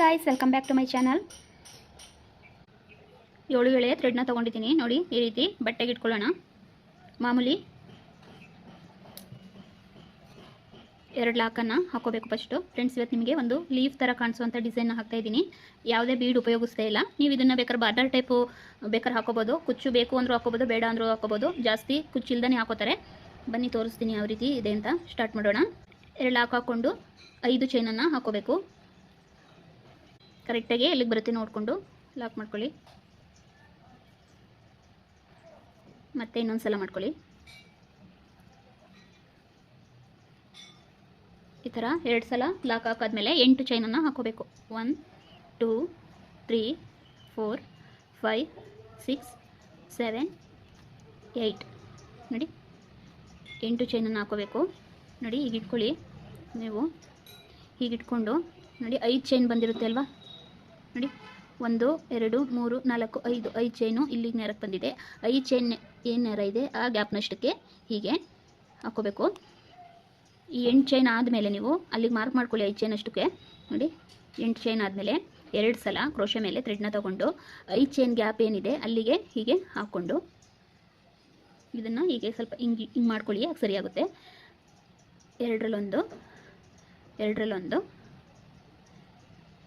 Guys welcome back to my channel ಏಳು ಎಳೆ ಥ್ರೆಡ್ನ ತೊಗೊಂಡಿದ್ದೀನಿ. ನೋಡಿ, ಈ ರೀತಿ ಬಟ್ಟೆಗೆ ಇಟ್ಕೊಳ್ಳೋಣ. ಮಾಮೂಲಿ ಎರಡು ಲಾಕನ್ನು ಹಾಕೋಬೇಕು ಫಸ್ಟು ಫ್ರೆಂಡ್ಸ್ ಇವತ್ತು ನಿಮಗೆ ಒಂದು ಲೀಫ್ ಥರ ಕಾಣಿಸುವಂಥ ಡಿಸೈನ್ ಹಾಕ್ತಾ ಇದ್ದೀನಿ. ಯಾವುದೇ ಬೀಡ್ ಉಪಯೋಗಿಸ್ತಾ ಇಲ್ಲ. ನೀವು ಇದನ್ನು ಬೇಕಾದ್ರೆ ಬಾರ್ಡರ್ ಟೈಪು ಬೇಕಾದ್ರೆ ಹಾಕೋಬೋದು ಕುಚ್ಚು ಬೇಕು ಅಂದರೂ ಹಾಕೋಬೋದು ಬೇಡ ಅಂದರೂ ಹಾಕೋಬೋದು ಜಾಸ್ತಿ ಕುಚ್ಚು ಇಲ್ದೇ ಹಾಕೋತಾರೆ. ಬನ್ನಿ, ತೋರಿಸ್ತೀನಿ ಯಾವ ರೀತಿ ಇದೆ ಅಂತ ಸ್ಟಾರ್ಟ್ ಮಾಡೋಣ. ಎರಡು ಲಾಕ್ ಹಾಕ್ಕೊಂಡು ಐದು ಚೈನನ್ನು ಹಾಕೋಬೇಕು ಕರೆಕ್ಟಾಗಿ ಎಲ್ಲಿಗೆ ಬರುತ್ತೆ ನೋಡಿಕೊಂಡು ಲಾಕ್ ಮಾಡ್ಕೊಳ್ಳಿ. ಮತ್ತೆ ಇನ್ನೊಂದು ಸಲ ಮಾಡ್ಕೊಳ್ಳಿ. ಈ ಥರ ಎರಡು ಸಲ ಲಾಕ್ ಹಾಕಾದ್ಮೇಲೆ ಎಂಟು ಚೈನನ್ನು ಹಾಕೋಬೇಕು. One, two, three, four, five, six, seven, eight. ನೋಡಿ, ಎಂಟು ಚೈನನ್ನು ಹಾಕೋಬೇಕು. ನೋಡಿ ಈಗ ಇಟ್ಕೊಳ್ಳಿ ನೀವು ಹೀಗಿಟ್ಕೊಂಡು, ನೋಡಿ, ಐದು ಚೈನ್ ಬಂದಿರುತ್ತೆ ಅಲ್ವಾ? ನೋಡಿ. ಒಂದು, ಎರಡು, ಮೂರು, ನಾಲ್ಕು, ಐದು. ಐದು ಚೈನು ಇಲ್ಲಿಗೆ ನೇರಕ್ಕೆ ಬಂದಿದೆ. ಐದು ಚೈನ್ ಏನು ನೇರ ಇದೆ? ಆ ಗ್ಯಾಪ್ನಷ್ಟಕ್ಕೆ ಹೀಗೆ ಹಾಕೋಬೇಕು ಈ ಎಂಟು ಚೈನ್ ಆದಮೇಲೆ ನೀವು ಅಲ್ಲಿಗೆ ಮಾರ್ಕ್ ಮಾಡ್ಕೊಳ್ಳಿ ಐದು ಚೈನ್ ಅಷ್ಟಕ್ಕೆ. ನೋಡಿ, ಎಂಟು ಚೈನ್ ಆದಮೇಲೆ ಎರಡು ಸಲ ಕ್ರೋಶೆ ಮೇಲೆ ಥ್ರೆಡ್ನ ತಗೊಂಡು ಐದು ಚೈನ್ ಗ್ಯಾಪ್ ಏನಿದೆ ಅಲ್ಲಿಗೆ ಹೀಗೆ ಹಾಕ್ಕೊಂಡು ಇದನ್ನು ಹೀಗೆ ಸ್ವಲ್ಪ ಹಿಂಗೆ ಹಿಂಗೆ ಮಾಡ್ಕೊಳ್ಳಿ, ಆಗ ಸರಿಯಾಗುತ್ತೆ ಎರಡರಲ್ಲೊಂದು ಎರಡರಲ್ಲೊಂದು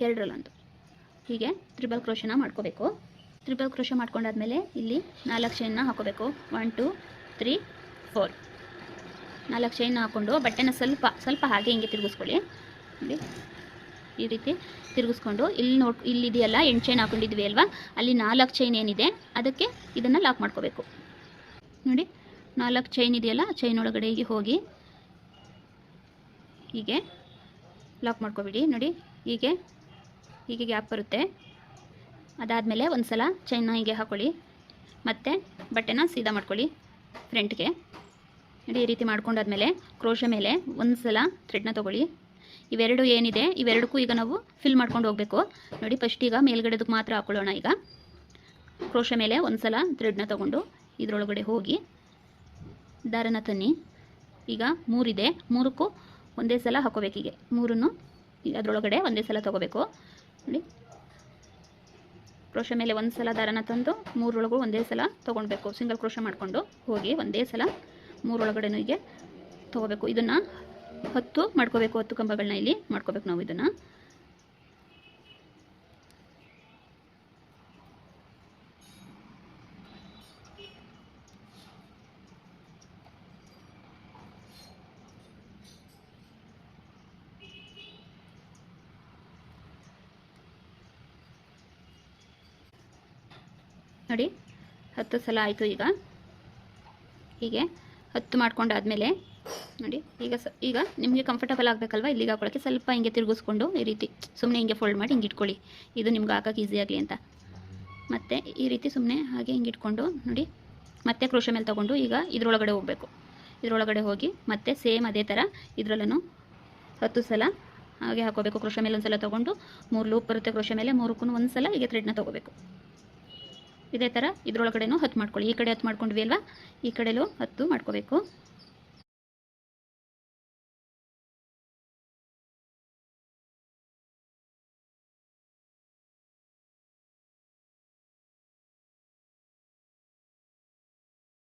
ಎರಡರಲ್ಲೊಂದು. ಹೀಗೆ ತ್ರಿಬಲ್ ಕ್ರೋಶನ ಮಾಡ್ಕೋಬೇಕು. ತ್ರಿಬಲ್ ಕ್ರೋಶ ಮಾಡ್ಕೊಂಡಾದ್ಮೇಲೆ ಇಲ್ಲಿ ನಾಲ್ಕು ಚೈನ್ನ ಹಾಕೋಬೇಕು. ಒನ್ ಟು ತ್ರೀ ಫೋರ್ ನಾಲ್ಕು ಚೈನ್ ಹಾಕ್ಕೊಂಡು ಬಟ್ಟೆನ ಸ್ವಲ್ಪ ಸ್ವಲ್ಪ ಹಾಗೆ ಹಿಂಗೆ ತಿರುಗಿಸ್ಕೊಳ್ಳಿ. ನೋಡಿ, ಈ ರೀತಿ ತಿರುಗಿಸ್ಕೊಂಡು ಇಲ್ಲಿ ನೋಡ್ ಇಲ್ಲಿದೆಯಲ್ಲ ಎಂಟು ಚೈನ್ ಹಾಕೊಂಡಿದ್ವಿ ಅಲ್ವಾ? ಅಲ್ಲಿ ನಾಲ್ಕು ಚೈನ್ ಏನಿದೆ, ಅದಕ್ಕೆ ಇದನ್ನು ಲಾಕ್ ಮಾಡ್ಕೋಬೇಕು. ನೋಡಿ, ನಾಲ್ಕು ಚೈನ್ ಇದೆಯಲ್ಲ ಚೈನ್ ಒಳಗಡೆ ಹೀಗೆ ಹೋಗಿ ಹೀಗೆ ಲಾಕ್ ಮಾಡ್ಕೊಬಿಡಿ. ನೋಡಿ, ಹೀಗೆ ಹೀಗೆ ಗ್ಯಾಪ್ ಬರುತ್ತೆ. ಅದಾದಮೇಲೆ ಒಂದು ಸಲ ಚೈನ್ನ ಹೀಗೆ ಹಾಕ್ಕೊಳ್ಳಿ ಮತ್ತು ಬಟ್ಟೆನ ಸೀದಾ ಮಾಡ್ಕೊಳ್ಳಿ ಫ್ರಂಟ್ಗೆ ನೋಡಿ ಈ ರೀತಿ ಮಾಡ್ಕೊಂಡಾದ್ಮೇಲೆ ಕ್ರೋಶ ಮೇಲೆ ಒಂದು ಸಲ ಥ್ರೆಡ್ನ ತೊಗೊಳ್ಳಿ. ಇವೆರಡು ಏನಿದೆ, ಇವೆರಡಕ್ಕೂ ಈಗ ನಾವು ಫಿಲ್ ಮಾಡ್ಕೊಂಡು ಹೋಗಬೇಕು. ನೋಡಿ ಫಸ್ಟ್ ಈಗ ಮೇಲ್ಗಡೆದಕ್ಕೆ ಮಾತ್ರ ಹಾಕ್ಕೊಳ್ಳೋಣ ಈಗ. ಕ್ರೋಶ ಮೇಲೆ ಒಂದು ಸಲ ಥ್ರೆಡ್ನ ತೊಗೊಂಡು ಇದರೊಳಗಡೆ ಹೋಗಿ. ದಾರನ ತನ್ನಿ. ಈಗ ಮೂರಿದೆ. ಮೂರಕ್ಕೂ ಒಂದೇ ಸಲ ಹಾಕೋಬೇಕೀಗೆ ಮೂರನ್ನು ಅದರೊಳಗಡೆ ಒಂದೇ ಸಲ ತೊಗೋಬೇಕು. ನೋಡಿ ಕ್ರೋಶ ಮೇಲೆ ಒಂದು ಸಲ ದಾರನ ತಂದು ಮೂರೊಳಗೂ ಒಂದೇ ಸಲ ತೊಗೊಳ್ಬೇಕು ಸಿಂಗಲ್ ಕ್ರೋಶ ಮಾಡಿಕೊಂಡು ಹೋಗಿ ಒಂದೇ ಸಲ ಮೂರೊಳಗಡೆನೂ ಹೀಗೆ ತೊಗೋಬೇಕು. ಇದನ್ನು ಹತ್ತು ಮಾಡ್ಕೋಬೇಕು. ಹತ್ತು ಕಂಬಗಳನ್ನ ಇಲ್ಲಿ ಮಾಡ್ಕೋಬೇಕು ನಾವು ಇದನ್ನು. ನೋಡಿ, ಹತ್ತು ಸಲ ಆಯಿತು ಈಗ. ಹೀಗೆ ಹತ್ತು ಮಾಡ್ಕೊಂಡಾದಮೇಲೆ, ನೋಡಿ, ಈಗ ಸ, ಈಗ ನಿಮಗೆ ಕಂಫರ್ಟಬಲ್ ಆಗಬೇಕಲ್ವ? ಇಲ್ಲಿಗೆ ಹಾಕೊಳ್ಳೋಕ್ಕೆ ಸ್ವಲ್ಪ ಹಿಂಗೆ ತಿರುಗಿಸ್ಕೊಂಡು ಈ ರೀತಿ ಸುಮ್ಮನೆ ಹಿಂಗೆ ಫೋಲ್ಡ್ ಮಾಡಿ ಹಿಂಗೆ ಇಟ್ಕೊಳ್ಳಿ. ಇದು ನಿಮ್ಗೆ ಹಾಕೋಕೆ ಈಸಿ ಆಗಲಿ ಅಂತ. ಮತ್ತು ಈ ರೀತಿ ಸುಮ್ಮನೆ ಹಾಗೆ ಹಿಂಗೆ ಇಟ್ಕೊಂಡು, ನೋಡಿ, ಮತ್ತೆ ಕ್ರೋಶ ಮೇಲೆ ತೊಗೊಂಡು ಈಗ ಇದರೊಳಗಡೆ ಹೋಗಬೇಕು. ಇದರೊಳಗಡೆ ಹೋಗಿ ಮತ್ತೆ ಸೇಮ್ ಅದೇ ಥರ ಇದರಲ್ಲೂ ಹತ್ತು ಸಲ ಹಾಗೆ ಹಾಕೋಬೇಕು. ಕ್ರೋಶ ಮೇಲೆ ಒಂದು ಸಲ ತೊಗೊಂಡು ಮೂರು ಲೂಪ್ ಬರುತ್ತೆ ಕ್ರೋಶ ಮೇಲೆ ಮೂರಕ್ಕೂ ಒಂದು ಸಲ ಹೀಗೆ ಥ್ರೆಡ್ನ ತೊಗೋಬೇಕು. ಇದೇ ಥರ ಇದರೊಳಗಡೆನೂ ಹತ್ತು ಮಾಡ್ಕೊಳ್ಳಿ. ಈ ಕಡೆ ಹತ್ತು ಮಾಡ್ಕೊಂಡ್ವಿ ಅಲ್ವಾ? ಈ ಕಡೆಲೂ ಹತ್ತು ಮಾಡ್ಕೋಬೇಕು.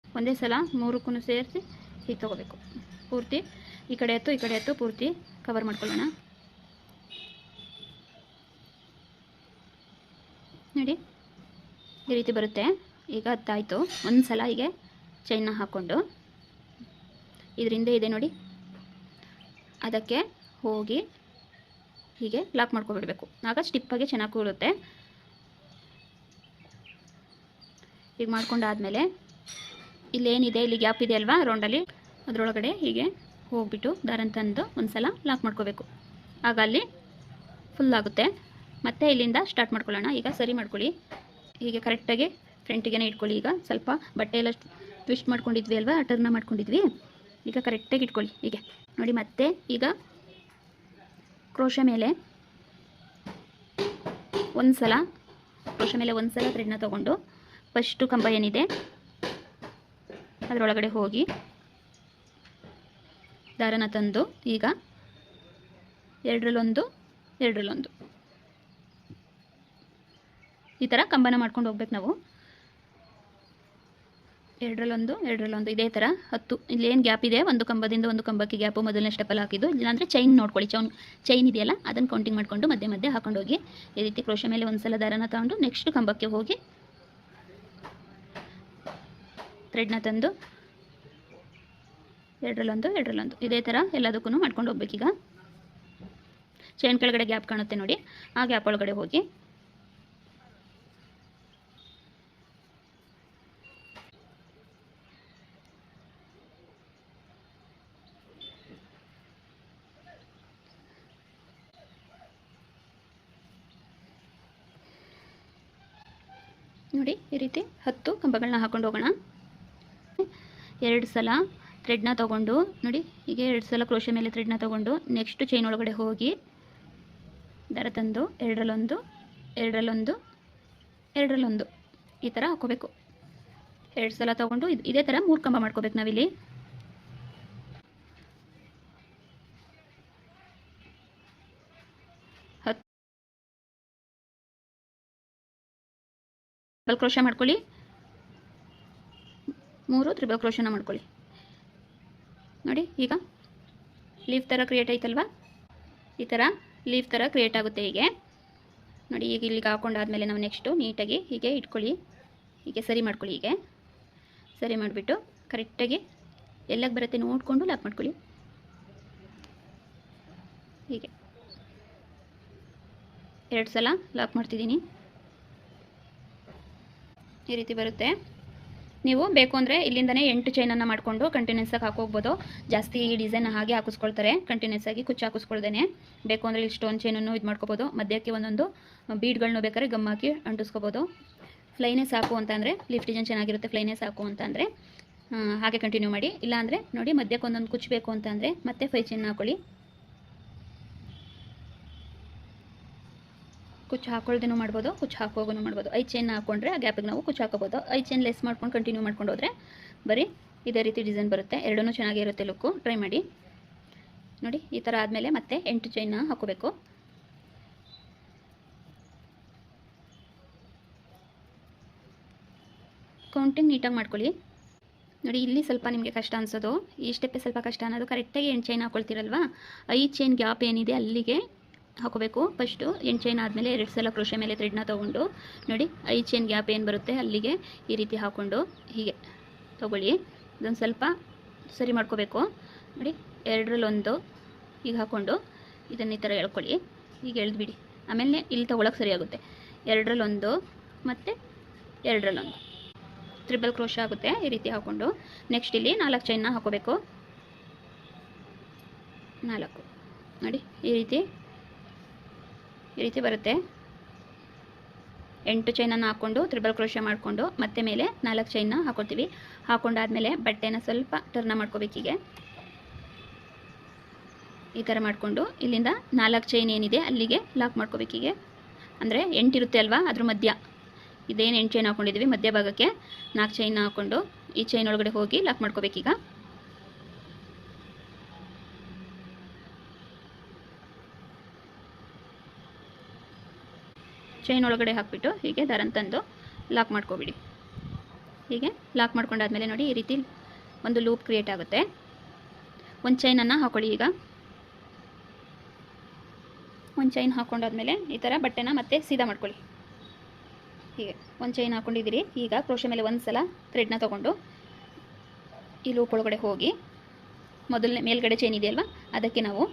ಒಂದೇ ಸಲ ಮೂರಕ್ಕೂ ಸೇರಿಸಿ ಹೀಗೆ ತೊಗೋಬೇಕು. ಪೂರ್ತಿ ಈ ಕಡೆ ಹತ್ತು, ಈ ಕಡೆ ಹತ್ತು ಪೂರ್ತಿ ಕವರ್ ಮಾಡ್ಕೊಳ್ಳೋಣ. ನೋಡಿ. ಈ ರೀತಿ ಬರುತ್ತೆ. ಈಗ ಹತ್ತಾಯಿತು ಒಂದು ಸಲ ಹೀಗೆ ಚೈನ್ನ ಹಾಕ್ಕೊಂಡು ಇದರಿಂದ ಇದೆ ನೋಡಿ. ಅದಕ್ಕೆ ಹೋಗಿ ಹೀಗೆ ಲಾಕ್ ಮಾಡ್ಕೊಬಿಡಬೇಕು. ಆಗ ಸ್ಟಿಪ್ಪಾಗಿ ಚೆನ್ನಾಗಿ ಕೂರುತ್ತೆ. ಈಗ ಮಾಡ್ಕೊಂಡಾದಮೇಲೆ ಇಲ್ಲೇನಿದೆ, ಇಲ್ಲಿ ಗ್ಯಾಪ್ ಇದೆ ಅಲ್ವಾ ರೌಂಡಲ್ಲಿ ಅದರೊಳಗಡೆ ಹೀಗೆ ಹೋಗ್ಬಿಟ್ಟು ದಾರನ್ ತಂದು ಒಂದು ಸಲ ಲಾಕ್ ಮಾಡ್ಕೋಬೇಕು. ಆಗ ಅಲ್ಲಿ ಫುಲ್ ಆಗುತ್ತೆ. ಮತ್ತೆ ಇಲ್ಲಿಂದ ಸ್ಟಾರ್ಟ್ ಮಾಡ್ಕೊಳ್ಳೋಣ. ಈಗ ಸರಿ ಮಾಡ್ಕೊಳ್ಳಿ. ಹೀಗೆ ಕರೆಕ್ಟಾಗಿ ಫ್ರಂಟಿಗೆನೇ ಇಟ್ಕೊಳ್ಳಿ ಈಗ ಸ್ವಲ್ಪ ಬಟ್ಟೆ ಎಲ್ಲ ಟ್ವಿಸ್ಟ್ ಮಾಡ್ಕೊಂಡಿದ್ವಿ ಅಲ್ವಾ ಟರ್ನ ಮಾಡ್ಕೊಂಡಿದ್ವಿ. ಈಗ ಕರೆಕ್ಟಾಗಿ ಇಟ್ಕೊಳ್ಳಿ, ಹೀಗೆ. ನೋಡಿ ಮತ್ತೆ ಈಗ ಕ್ರೋಶ ಮೇಲೆ ಒಂದು ಸಲ ಕ್ರೋಶ ಮೇಲೆ ಒಂದು ಸಲ ಥ್ರೆಡ್ನ ತೊಗೊಂಡು ಫಸ್ಟು ಕಂಬ ಏನಿದೆ, ಅದರೊಳಗಡೆ ಹೋಗಿ ದಾರನ ತಂದು ಈಗ ಎರಡರಲ್ಲೊಂದು ಎರಡರಲ್ಲೊಂದು. ಈ ಥರ ಕಂಬನ ಮಾಡ್ಕೊಂಡು ಹೋಗ್ಬೇಕು ನಾವು. ಎರಡರಲ್ಲೊಂದು ಎರಡರಲ್ಲೊಂದು, ಇದೇ ಥರ ಹತ್ತು ಇಲ್ಲೇನು ಗ್ಯಾಪ್ ಇದೆ? ಒಂದು ಕಂಬದಿಂದ ಒಂದು ಕಂಬಕ್ಕೆ ಗ್ಯಾಪು. ಮೊದಲನೇ ಸ್ಟೆಪ್ಪಲ್ಲಿ ಹಾಕಿದ್ದು. ಇಲ್ಲಾಂದರೆ ಚೈನ್ ನೋಡ್ಕೊಳ್ಳಿ. ಚೌನ್ ಚೈನ್ ಇದೆಯಲ್ಲ, ಅದನ್ನು ಕೌಂಟಿಂಗ್ ಮಾಡಿಕೊಂಡು ಮಧ್ಯೆ ಮಧ್ಯೆ ಹಾಕೊಂಡು ಹೋಗಿ, ಈ ರೀತಿ ಕ್ರೋಶ ಮೇಲೆ ಒಂದು ಸಲ ದಾರನ ತಗೊಂಡು ನೆಕ್ಸ್ಟ್ ಕಂಬಕ್ಕೆ ಹೋಗಿ ಥ್ರೆಡ್ನ ತಂದು, ಎರಡರಲ್ಲೊಂದು ಎರಡರಲ್ಲೊಂದು. ಇದೇ ಥರ ಎಲ್ಲದಕ್ಕೂ ಮಾಡ್ಕೊಂಡು ಹೋಗ್ಬೇಕೀಗ. ಚೈನ್ ಕೆಳಗಡೆ ಗ್ಯಾಪ್ ಕಾಣುತ್ತೆ ನೋಡಿ. ಆ ಗ್ಯಾಪ್ ಒಳಗಡೆ ಹೋಗಿ ನೋಡಿ, ಈ ರೀತಿ ಹತ್ತು ಕಂಬಗಳನ್ನ ಹಾಕೊಂಡು ಹೋಗೋಣ. ಎರಡು ಸಲ ಥ್ರೆಡ್ನ ತೊಗೊಂಡು, ನೋಡಿ ಈಗ ಎರಡು ಸಲ ಕ್ರೋಶೆ ಮೇಲೆ ಥ್ರೆಡ್ನ ತೊಗೊಂಡು ನೆಕ್ಸ್ಟ್ ಚೈನ್ ಒಳಗಡೆ ಹೋಗಿ, ದರ ತಂದು, ಎರಡರಲ್ಲೊಂದು ಎರಡರಲ್ಲೊಂದು ಎರಡರಲ್ಲೊಂದು. ಈ ಥರ ಹಾಕೋಬೇಕು ಎರಡು ಸಲ ತೊಗೊಂಡು, ಇದು, ಇದೇ ಥರ ಮೂರು ಕಂಬ ಮಾಡ್ಕೋಬೇಕು ನಾವಿಲ್ಲಿ ಹತ್ತು ಡಬಲ್ ಕ್ರೋಶ ಮಾಡ್ಕೊಳ್ಳಿ. ಮೂರು ತ್ರಿಬಲ್ ಕ್ರೋಶನ ಮಾಡ್ಕೊಳ್ಳಿ. ನೋಡಿ, ಈಗ ಲೀಫ್ ಥರ ಕ್ರಿಯೇಟ್ ಆಯ್ತಲ್ವಾ ಈ ಥರ ಲೀಫ್ ಥರ ಕ್ರಿಯೇಟ್ ಆಗುತ್ತೆ ಹೀಗೆ. ನೋಡಿ, ಈಗ ಇಲ್ಲಿಗೆ ಹಾಕೊಂಡಾದ್ಮೇಲೆ ನಾವು ನೆಕ್ಸ್ಟು ನೀಟಾಗಿ ಹೀಗೆ ಇಟ್ಕೊಳ್ಳಿ. ಹೀಗೆ ಸರಿ ಮಾಡ್ಕೊಳ್ಳಿ ಹೀಗೆ. ಸರಿ ಮಾಡಿಬಿಟ್ಟು ಕರೆಕ್ಟಾಗಿ ಎಲ್ಲಕ್ಕೆ ಬರುತ್ತೆ ನೋಡಿಕೊಂಡು ಲಾಕ್ ಮಾಡ್ಕೊಳ್ಳಿ. ಹೀಗೆ. ಎರಡು ಸಲ ಲಾಕ್ ಮಾಡ್ತಿದ್ದೀನಿ. ಈ ರೀತಿ ಬರುತ್ತೆ. ನೀವು ಬೇಕು ಅಂದರೆ ಇಲ್ಲಿಂದನೇ ಎಂಟು ಚೈನನ್ನು ಮಾಡಿಕೊಂಡು ಕಂಟಿನ್ಯೂಸಾಗಿ ಹಾಕೋಗ್ಬೋದು. ಜಾಸ್ತಿ ಈ ಡಿಸೈನ್ ಹಾಗೆ ಹಾಕಿಸ್ಕೊಳ್ತಾರೆ. ಕಂಟಿನ್ಯೂಸ್ ಆಗಿ ಕುಚ್ಚು ಹಾಕಿಸ್ಕೊಳ್ದೇನೆ. ಬೇಕು ಅಂದರೆ ಇಲ್ಲಿ ಸ್ಟೋನ್ ಚೈನನ್ನು ಇದು ಮಾಡ್ಕೋಬೋದು. ಮಧ್ಯಕ್ಕೆ ಒಂದೊಂದು ಬೀಡ್ಗಳನ್ನ ಬೇಕಾದ್ರೆ ಗಮ್ ಹಾಕಿ ಅಂಟಿಸ್ಕೋಬೋದು. ಫ್ಲೈನೇ ಸಾಕು ಅಂತಂದರೆ ಲಿಫ್ಟ್ ಡಿಸೈನ್ ಚೆನ್ನಾಗಿರುತ್ತೆ ಫ್ಲೈನೇ ಸಾಕು ಅಂತಂದರೆ ಹಾಗೆ ಕಂಟಿನ್ಯೂ ಮಾಡಿ. ಇಲ್ಲಾಂದರೆ ನೋಡಿ ಮಧ್ಯಕ್ಕೆ ಒಂದೊಂದು ಕುಚ್ಚು ಬೇಕು ಅಂತ ಅಂದರೆ ಮತ್ತೆ ಫೈ ಚೈನ್ ಹಾಕೊಳ್ಳಿ. ಕುಚ್ಚು ಹಾಕೊಳ್ಳೋದೇನು ಮಾಡ್ಬೋದು, ಕುಚ್ಚು ಹಾಕೋಗೂ ಮಾಡ್ಬೋದು. ಐ ಚೈನ್ ಹಾಕೊಂಡ್ರೆ ಆ ಗ್ಯಾಪಿಗೆ ನಾವು ಕುಚ್ಚು ಹಾಕೋಬೋದು. ಐ ಚೈನ್ ಲೆಸ್ ಮಾಡ್ಕೊಂಡು ಕಂಟಿನ್ಯೂ ಮಾಡ್ಕೊಂಡು ಹೋದರೆ, ಬರೀ ಇದೇ ರೀತಿ ಡಿಸೈನ್ ಬರುತ್ತೆ. ಎರಡೂ ಚೆನ್ನಾಗಿರುತ್ತೆ ಲುಕ್ಕು ಟ್ರೈ ಮಾಡಿ. ನೋಡಿ, ಈ ಥರ ಆದಮೇಲೆ ಮತ್ತೆ ಎಂಟು ಚೈನ್ನ ಹಾಕೋಬೇಕು. ಕೌಂಟಿಂಗ್ ನೀಟಾಗಿ ಮಾಡ್ಕೊಳ್ಳಿ. ನೋಡಿ, ಇಲ್ಲಿ ಸ್ವಲ್ಪ ನಿಮಗೆ ಕಷ್ಟ ಅನಿಸೋದು. ಈ ಸ್ಟೆಪ್ಪೇ ಸ್ವಲ್ಪ ಕಷ್ಟ ಅನ್ನೋದು. ಕರೆಕ್ಟಾಗಿ ಎಂಟು ಚೈನ್ ಹಾಕೊಳ್ತೀರಲ್ವಾ? ಐದು ಚೈನ್ ಗ್ಯಾಪ್ ಏನಿದೆ ಅಲ್ಲಿಗೆ ಹಾಕೋಬೇಕು. ಫಸ್ಟು ಎಂಟು ಚೈನ್ ಆದಮೇಲೆ ಎರಡು ಸಲ ಕ್ರೋಶೆ ಮೇಲೆ ಥ್ರೆಡ್ನ ತೊಗೊಂಡು, ನೋಡಿ ಐದು ಚೈನ್ ಗ್ಯಾಪ್ ಏನು ಬರುತ್ತೆ, ಅಲ್ಲಿಗೆ ಈ ರೀತಿ ಹಾಕ್ಕೊಂಡು ಹೀಗೆ ತೊಗೊಳ್ಳಿ. ಇದೊಂದು ಸ್ವಲ್ಪ ಸರಿ ಮಾಡ್ಕೋಬೇಕು. ನೋಡಿ, ಎರಡರಲ್ಲೊಂದು ಈಗ ಹಾಕ್ಕೊಂಡು ಇದನ್ನು ಈ ಥರ ಎಳ್ಕೊಳ್ಳಿ. ಈಗ ಎಳೆದ್ಬಿಡಿ. ಆಮೇಲೆ ಇಲ್ಲಿ ತೊಗೊಳಕ್ಕೆ ಸರಿಯಾಗುತ್ತೆ ಎರಡರಲ್ಲೊಂದು ಮತ್ತು ಎರಡರಲ್ಲೊಂದು. ತ್ರಿಬಲ್ ಕ್ರೋಶ ಆಗುತ್ತೆ ಈ ರೀತಿ ಹಾಕ್ಕೊಂಡು ನೆಕ್ಸ್ಟ್ ಇಲ್ಲಿ ನಾಲ್ಕು ಚೈನ್ನ ಹಾಕೋಬೇಕು. ನಾಲ್ಕು. ನೋಡಿ, ಈ ರೀತಿ ಈ ರೀತಿ ಬರುತ್ತೆ. ಎಂಟು ಚೈನನ್ನು ಹಾಕ್ಕೊಂಡು ತ್ರಿಬಲ್ ಕ್ರೋಶ ಮಾಡಿಕೊಂಡು, ಮತ್ತೆ ಮೇಲೆ ನಾಲ್ಕು ಚೈನ್ನ ಹಾಕ್ಕೊಳ್ತೀವಿ ಹಾಕೊಂಡಾದ್ಮೇಲೆ ಬಟ್ಟೆನ ಸ್ವಲ್ಪ ಟರ್ನ ಮಾಡ್ಕೋಬೇಕೀಗೆ ಈ ಥರ ಮಾಡಿಕೊಂಡು, ಇಲ್ಲಿಂದ ನಾಲ್ಕು ಚೈನ್ ಏನಿದೆ, ಅಲ್ಲಿಗೆ ಲಾಕ್ ಮಾಡ್ಕೋಬೇಕೀಗೆ ಅಂದರೆ ಎಂಟಿರುತ್ತೆ ಅಲ್ವಾ, ಅದ್ರ ಮಧ್ಯ. ಇದೇನು ಎಂಟು ಚೈನ್ ಹಾಕೊಂಡಿದ್ದೀವಿ ಮಧ್ಯ ಭಾಗಕ್ಕೆ ನಾಲ್ಕು ಚೈನ್ ಹಾಕ್ಕೊಂಡು ಈ ಚೈನ್ ಒಳಗಡೆ ಹೋಗಿ ಲಾಕ್ ಮಾಡ್ಕೋಬೇಕೀಗ ಚೈನ್ ಒಳಗಡೆ ಹಾಕಿಬಿಟ್ಟು ಹೀಗೆ ದಾರನ ತಂದು ಲಾಕ್ ಮಾಡ್ಕೊಬಿಡಿ. ಹೀಗೆ ಲಾಕ್ ಮಾಡ್ಕೊಂಡಾದ್ಮೇಲೆ ನೋಡಿ ಈ ರೀತಿ ಒಂದು ಲೂಪ್ ಕ್ರಿಯೇಟ್ ಆಗುತ್ತೆ. ಒಂದು ಚೈನನ್ನು ಹಾಕೊಳ್ಳಿ ಈಗ. ಒಂದು ಚೈನ್ ಹಾಕ್ಕೊಂಡಾದ್ಮೇಲೆ ಈ ಥರ ಬಟ್ಟೆನ ಮತ್ತೆ ಸೀದಾ ಮಾಡ್ಕೊಳ್ಳಿ. ಹೀಗೆ ಒಂದು ಚೈನ್ ಹಾಕ್ಕೊಂಡಿದ್ದೀರಿ ಈಗ ಕ್ರೋಶ ಮೇಲೆ ಒಂದು ಸಲ ಥ್ರೆಡ್ನ ತೊಗೊಂಡು ಈ ಲೂಪ್ ಒಳಗಡೆ ಹೋಗಿ ಮೊದಲನೇ ಮೇಲ್ಗಡೆ ಚೈನ್ ಇದೆಯಲ್ವ, ಅದಕ್ಕೆ ನಾವು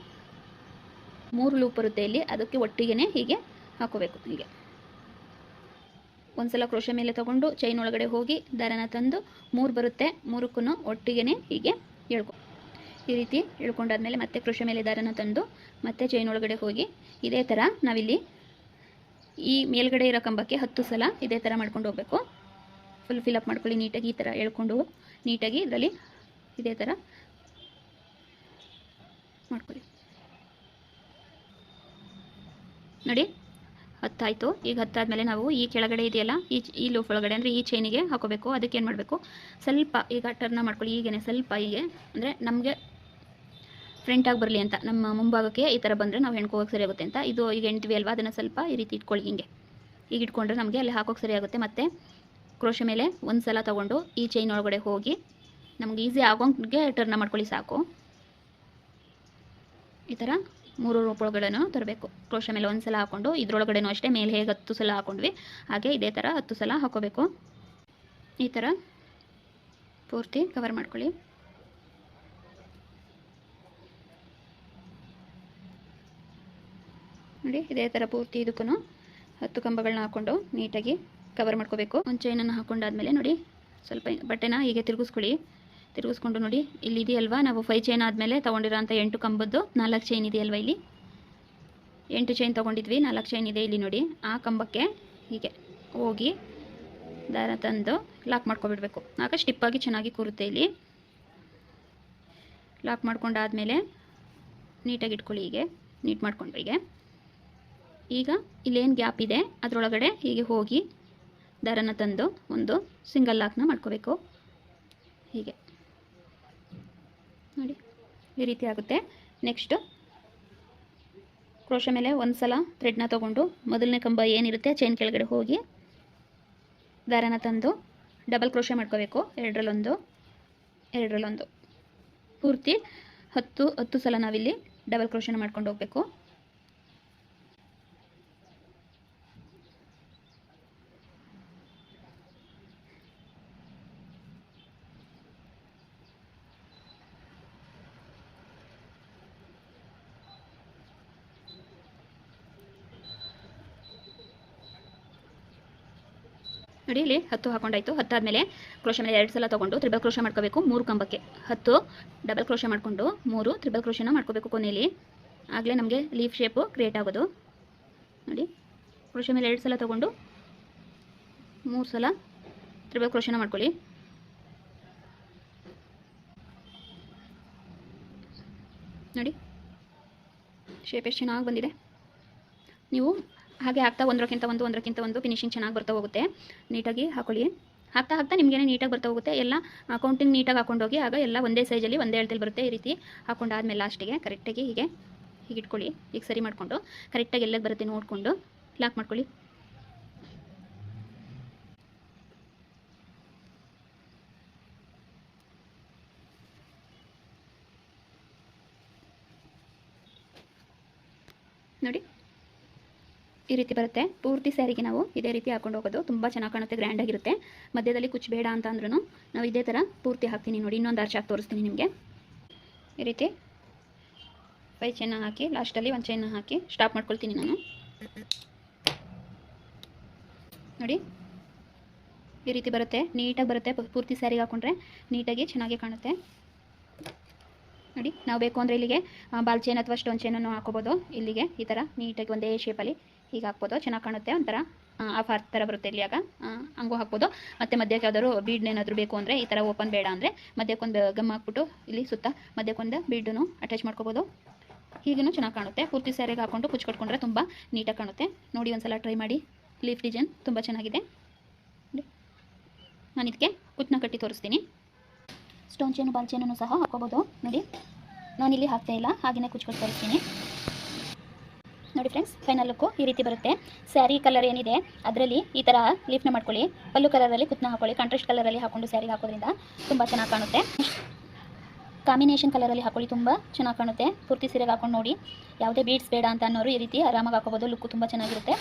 ಮೂರು ಲೂಪ್ ಬರುತ್ತೆ ಇಲ್ಲಿ, ಅದಕ್ಕೆ ಒಟ್ಟಿಗೆ ಹೀಗೆ ಹಾಕೋಬೇಕು ಹೀಗೆ. ಒಂದು ಸಲ ಕ್ರೋಶ ಮೇಲೆ ತಗೊಂಡು ಚೈನ್ ಒಳಗಡೆ ಹೋಗಿ ದಾರನ ತಂದು ಮೂರು ಬರುತ್ತೆ ಮೂರಕ್ಕೂ ಒಟ್ಟಿಗೆ ಹೀಗೆ ಎಳ್ಕೊ. ಈ ರೀತಿ ಎಳ್ಕೊಂಡಾದ್ಮೇಲೆ ಮತ್ತೆ ಕ್ರೋಶ ಮೇಲೆ ದಾರನ ತಂದು ಮತ್ತೆ ಚೈನ್ ಒಳಗಡೆ ಹೋಗಿ ಇದೇ ಥರ ನಾವಿಲ್ಲಿ ಈ ಮೇಲ್ಗಡೆ ಇರೋ ಕಂಬಕ್ಕೆ ಹತ್ತು ಸಲ ಇದೇ ಥರ ಮಾಡ್ಕೊಂಡು ಹೋಗಬೇಕು. ಫುಲ್ ಫಿಲ್ ಅಪ್ ಮಾಡ್ಕೊಳ್ಳಿ, ನೀಟಾಗಿ ಈ ಥರ ಎಳ್ಕೊಂಡು ನೀಟಾಗಿ ಇದರಲ್ಲಿ ಇದೇ ಥರ ಮಾಡ್ಕೊಳ್ಳಿ. ನೋಡಿ ಹತ್ತಾಯಿತು. ಈಗ ಹತ್ತಾದಮೇಲೆ ನಾವು ಈ ಕೆಳಗಡೆ ಇದೆಯಲ್ಲ, ಈ ಈ ಲೂಪ್ ಒಳಗಡೆ ಅಂದರೆ ಈ ಚೈನಿಗೆ ಹಾಕೋಬೇಕು. ಅದಕ್ಕೆ ಏನು ಮಾಡಬೇಕು? ಸ್ವಲ್ಪ ಈಗ ಟರ್ನ ಮಾಡ್ಕೊಳ್ಳಿ. ಈಗೇನೆ ಸ್ವಲ್ಪ ಹೀಗೆ. ಅಂದರೆ ನಮಗೆ ಫ್ರಂಟಾಗಿ ಬರಲಿ ಅಂತ, ನಮ್ಮ ಮುಂಭಾಗಕ್ಕೆ ಈ ಥರ ಬಂದರೆ ನಾವು ಹೆಣ್ಕೋಗಕ್ಕೆ ಸರಿ ಆಗುತ್ತೆ ಅಂತ. ಇದು ಈಗ ಎಣ್ತೀವಿ ಅಲ್ವಾ? ಅದನ್ನು ಸ್ವಲ್ಪ ಈ ರೀತಿ ಇಟ್ಕೊಳ್ಳಿ ಹಿಂಗೆ. ಈಗ ಇಟ್ಕೊಂಡ್ರೆ ನಮಗೆ ಅಲ್ಲಿ ಹಾಕೋಕೆ ಸರಿ ಆಗುತ್ತೆ. ಮತ್ತು ಕ್ರೋಶ ಮೇಲೆ ಒಂದು ಸಲ ತೊಗೊಂಡು ಈ ಚೈನ್ ಒಳಗಡೆ ಹೋಗಿ ನಮ್ಗೆ ಈಸಿ ಆಗೋಂಗೆ ಟರ್ನ ಮಾಡ್ಕೊಳ್ಳಿ ಸಾಕು. ಈ ಥರ ಮೂರು ರೂಪಗಳನ್ನು ತರಬೇಕು. ಕ್ರೋಶ ಮೇಲೆ ಒಂದು ಸಲ ಹಾಕ್ಕೊಂಡು ಇದ್ರೊಳಗಡೆನೂ ಅಷ್ಟೇ, ಮೇಲೆ ಹೇಗೆ ಹತ್ತು ಸಲ ಹಾಕೊಂಡ್ವಿ, ಹಾಗೆ ಇದೇ ಥರ ಹತ್ತು ಸಲ ಹಾಕೋಬೇಕು. ಈ ಥರ ಪೂರ್ತಿ ಕವರ್ ಮಾಡ್ಕೊಳ್ಳಿ. ನೋಡಿ, ಇದೇ ಥರ ಪೂರ್ತಿ ಇದಕ್ಕೂ ಹತ್ತು ಕಂಬಗಳನ್ನ ಹಾಕ್ಕೊಂಡು ನೀಟಾಗಿ ಕವರ್ ಮಾಡ್ಕೋಬೇಕು. ಒಂದು ಚೈನನ್ನು ಹಾಕ್ಕೊಂಡಾದ್ಮೇಲೆ ನೋಡಿ, ಸ್ವಲ್ಪ ಬಟ್ಟೆನ ಹೀಗೆ ತಿರುಗಿಸ್ಕೊಳ್ಳಿ. ತಿರುಗಿಸ್ಕೊಂಡು ನೋಡಿ. ಇಲ್ಲಿ ಇದೆಯಲ್ವಾ? ನಾವು ಫೈವ್ ಚೈನ್ ಆದಮೇಲೆ ತೊಗೊಂಡಿರೋಂಥ ಎಂಟು ಕಂಬದ್ದು. ನಾಲ್ಕು ಚೈನ್ ಇದೆಯಲ್ವಾ ಇಲ್ಲಿ? ಎಂಟು ಚೈನ್ ತೊಗೊಂಡಿದ್ವಿ. ನಾಲ್ಕು ಚೈನ್ ಇದೆ ಇಲ್ಲಿ ನೋಡಿ. ಆ ಕಂಬಕ್ಕೆ ಹೀಗೆ ಹೋಗಿ ದಾರ ತಂದು ಲಾಕ್ ಮಾಡ್ಕೊಬಿಡ್ಬೇಕು. ಆಗ ಸ್ಟಿಪ್ಪಾಗಿ ಚೆನ್ನಾಗಿ ಕೂರುತ್ತೆ ಇಲ್ಲಿ. ಲಾಕ್ ಮಾಡ್ಕೊಂಡಾದ್ಮೇಲೆ ನೀಟಾಗಿ ಇಟ್ಕೊಳ್ಳಿ ಹೀಗೆ. ನೀಟ್ ಮಾಡ್ಕೊಂಡು ಹೀಗೆ. ಈಗ ಇಲ್ಲೇನು ಗ್ಯಾಪ್ ಇದೆ, ಅದರೊಳಗಡೆ ಹೀಗೆ ಹೋಗಿ ದಾರನ ತಂದು ಒಂದು ಸಿಂಗಲ್ ಲಾಕ್ನ ಮಾಡ್ಕೋಬೇಕು. ಹೀಗೆ. ನೋಡಿ, ಈ ರೀತಿ ಆಗುತ್ತೆ. ನೆಕ್ಸ್ಟು ಕ್ರೋಶ ಮೇಲೆ ಒಂದು ಸಲ ಥ್ರೆಡ್ನ ತೊಗೊಂಡು ಮೊದಲನೇ ಕಂಬ ಏನಿರುತ್ತೆ ಚೈನ್ ಕೆಳಗಡೆ ಹೋಗಿ ದಾರನ ತಂದು ಡಬಲ್ ಕ್ರೋಶ ಮಾಡ್ಕೋಬೇಕು. ಎರಡರಲ್ಲೊಂದು ಎರಡರಲ್ಲೊಂದು. ಪೂರ್ತಿ ಹತ್ತು ಹತ್ತು ಸಲ ನಾವಿಲ್ಲಿ ಡಬಲ್ ಕ್ರೋಶನ ಮಾಡ್ಕೊಂಡು ಹೋಗಬೇಕು. ನೋಡಿ, ಇಲ್ಲಿ ಹತ್ತು ಹಾಕೊಂಡಾಯಿತು. ಹತ್ತಾದಮೇಲೆ ಕ್ರೋಶ ಮೇಲೆ ಎರಡು ಸಲ ತೊಗೊಂಡು ತ್ರಿಬಲ್ ಕ್ರೋಶ ಮಾಡ್ಕೋಬೇಕು. ಮೂರು ಕಂಬಕ್ಕೆ ಹತ್ತು ಡಬಲ್ ಕ್ರೋಶ ಮಾಡಿಕೊಂಡು ಮೂರು ತ್ರಿಬಲ್ ಕ್ರೋಶನ ಮಾಡ್ಕೋಬೇಕು ಕೊನೆಯಲ್ಲಿ ಆಗಲೇ ನಮಗೆ ಲೀಫ್ ಶೇಪು ಕ್ರಿಯೇಟ್ ಆಗೋದು. ನೋಡಿ ಕ್ರೋಶ ಮೇಲೆ ಎರಡು ಸಲ ತೊಗೊಂಡು ಮೂರು ಸಲ ತ್ರಿಬಲ್ ಕ್ರೋಶನ ಮಾಡ್ಕೊಳ್ಳಿ. ನೋಡಿ ಶೇಪ್ ಎಷ್ಟು ಚೆನ್ನಾಗಿ ಬಂದಿದೆ. ನೀವು ಹಾಗೆ ಹಾಕ್ತಾ ಒಂದರಕ್ಕಿಂತ ಒಂದು ಒಂದರಕ್ಕಿಂತ ಒಂದು ಫಿನಿಶಿಂಗ್ ಚೆನ್ನಾಗಿ ಬರ್ತಾ ಹೋಗುತ್ತೆ. ನೀಟಾಗಿ ಹಾಕೊಳ್ಳಿ. ಹಾಕ್ತಾ ಹಾಕ್ತಾ ನಿಮಗೇನೆ ನೀಟಾಗಿ ಬರ್ತಾ ಹೋಗುತ್ತೆ, ಎಲ್ಲ ಕೌಂಟಿಂಗ್ ನೀಟಾಗಿ ಹಾಕೊಂಡೋಗಿ ಆಗ ಎಲ್ಲ ಒಂದೇ ಸೈಜಲ್ಲಿ ಒಂದೇ ಹೇಳ್ತಲ್ಲಿ ಬರುತ್ತೆ ಈ ರೀತಿ ಹಾಕೊಂಡಾದ್ಮೇಲೆ ಲಾಸ್ಟಿಗೆ ಕರೆಕ್ಟಾಗಿ ಹೀಗೆ ಹೀಗೆ ಇಟ್ಕೊಳ್ಳಿ ಈಗ ಸರಿ ಮಾಡಿಕೊಂಡು ಕರೆಕ್ಟಾಗಿ ಎಲ್ಲ ಬರುತ್ತೆ ನೋಡಿಕೊಂಡು ಲಾಕ್ ಮಾಡ್ಕೊಳ್ಳಿ ನೋಡಿ ಈ ರೀತಿ ಬರುತ್ತೆ. ಪೂರ್ತಿ ಸ್ಯಾರಿಗೆ ನಾವು ಇದೇ ರೀತಿ ಹಾಕೊಂಡು ಹೋಗೋದು. ತುಂಬ ಚೆನ್ನಾಗಿ ಕಾಣುತ್ತೆ ಗ್ರ್ಯಾಂಡ್ ಆಗಿರುತ್ತೆ. ಮಧ್ಯದಲ್ಲಿ ಕುಚ್ಚು ಬೇಡ ಅಂತ ಅಂದ್ರೂ ನಾವು ಇದೇ ಥರ ಪೂರ್ತಿ ಹಾಕ್ತೀನಿ ನೋಡಿ. ಇನ್ನೊಂದು ಆರ್ಚ್ ಹಾಕಿ ತೋರಿಸ್ತೀನಿ ನಿಮಗೆ. ಈ ರೀತಿ ಫೈ ಚೈನ ಹಾಕಿ ಲಾಸ್ಟಲ್ಲಿ ಒಂದು ಚೈನ ಹಾಕಿ ಸ್ಟಾಪ್ ಮಾಡ್ಕೊಳ್ತೀನಿ ನಾನು. ನೋಡಿ. ಈ ರೀತಿ ಬರುತ್ತೆ. ನೀಟಾಗಿ ಬರುತ್ತೆ. ಪೂರ್ತಿ ಸ್ಯಾರಿಗೆ ಹಾಕೊಂಡ್ರೆ ನೀಟಾಗಿ ಚೆನ್ನಾಗಿ ಕಾಣುತ್ತೆ. ನೋಡಿ, ನಾವು ಬೇಕು ಅಂದರೆ ಇಲ್ಲಿಗೆ ಬಾಲ್ ಚೈನ್ ಅಥವಾ ಸ್ಟೋನ್ ಚೈನನ್ನು ಹಾಕೋಬೋದು. ಇಲ್ಲಿಗೆ ಈ ಥರ ನೀಟಾಗಿ ಒಂದೇ ಶೇಪಲ್ಲಿ ಹೀಗೆ ಹಾಕ್ಬೋದು, ಚೆನ್ನಾಗಿ ಕಾಣುತ್ತೆ ಒಂಥರ ಆಫ್ ಆರ್ ಥರ ಬರುತ್ತೆ ಇಲ್ಲಿ ಆಗ ಹಂಗು ಹಾಕ್ಬೋದು. ಮತ್ತೆ ಮಧ್ಯಕ್ಕೆ ಯಾವ್ದಾದ್ರು ಬೀಡ್ ಏನಾದರೂ ಬೇಕು ಅಂದರೆ ಈ ಥರ ಓಪನ್ ಬೇಡ ಅಂದರೆ ಮಧ್ಯಕ್ಕೊಂದು ಗಮ್ ಹಾಕ್ಬಿಟ್ಟು ಇಲ್ಲಿ ಸುತ್ತ ಮಧ್ಯಕ್ಕೊಂದು ಬೀಡನ್ನು ಅಟ್ಯಾಚ್ ಮಾಡ್ಕೋಬೋದು. ಹೀಗೂ ಚೆನ್ನಾಗಿ ಕಾಣುತ್ತೆ. ಪೂರ್ತಿ ಸ್ಯಾರಿಗೆ ಹಾಕೊಂಡು ಕುಚ್ ಕಟ್ಕೊಂಡ್ರೆ ತುಂಬ ನೀಟಾಗಿ ಕಾಣುತ್ತೆ. ನೋಡಿ ಒಂದ್ಸಲ ಟ್ರೈ ಮಾಡಿ. ಲೀಫ್ ಡಿಸೈನ್ ತುಂಬ ಚೆನ್ನಾಗಿದೆ. ನಾನು ಇದಕ್ಕೆ ಕುತ್ನ ಕಟ್ಟಿ ತೋರಿಸ್ತೀನಿ. ಸ್ಟೋನ್ ಚೇನು ಬಾಲ್ ಚೇನನ್ನು ಸಹ ಹಾಕೋಬೋದು ನೋಡಿ. ನಾನಿಲ್ಲಿ ಹಾಕ್ತಾ ಇಲ್ಲ. ಹಾಗೆಯೇ ಕುಚ್ಕೊಟ್ಟು ತೋರಿಸ್ತೀನಿ. ನೋಡಿ ಫ್ರೆಂಡ್ಸ್ ಫೈನಲ್ ಲುಕ್ಕು ಈ ರೀತಿ ಬರುತ್ತೆ. ಸ್ಯಾರಿ ಕಲರ್ ಏನಿದೆ, ಅದರಲ್ಲಿ ಈ ಥರ ಲೀಫ್ನ ಮಾಡ್ಕೊಳ್ಳಿ. ಪಲ್ಲು ಕಲರಲ್ಲಿ ಕುತ್ನ ಹಾಕೊಳ್ಳಿ ಕಾಂಟ್ರಾಸ್ಟ್ ಕಲರಲ್ಲಿ ಹಾಕೊಂಡು ಸ್ಯಾರಿಗೆ ಹಾಕೋದ್ರಿಂದ ತುಂಬ ಚೆನ್ನಾಗಿ ಕಾಣುತ್ತೆ. ಕಾಂಬಿನೇಷನ್ ಕಲರಲ್ಲಿ ಹಾಕೊಳ್ಳಿ, ತುಂಬ ಚೆನ್ನಾಗಿ ಕಾಣುತ್ತೆ. ಪೂರ್ತಿ ಸೀರೆಗೆ ಹಾಕೊಂಡು ನೋಡಿ. ಯಾವುದೇ ಬೀಡ್ಸ್ ಬೇಡ ಅಂತ ಅನ್ನೋರು ಈ ರೀತಿ ಆರಾಮಾಗಿ ಹಾಕೋಬೋದು ಲುಕ್ ತುಂಬ ಚೆನ್ನಾಗಿರುತ್ತೆ.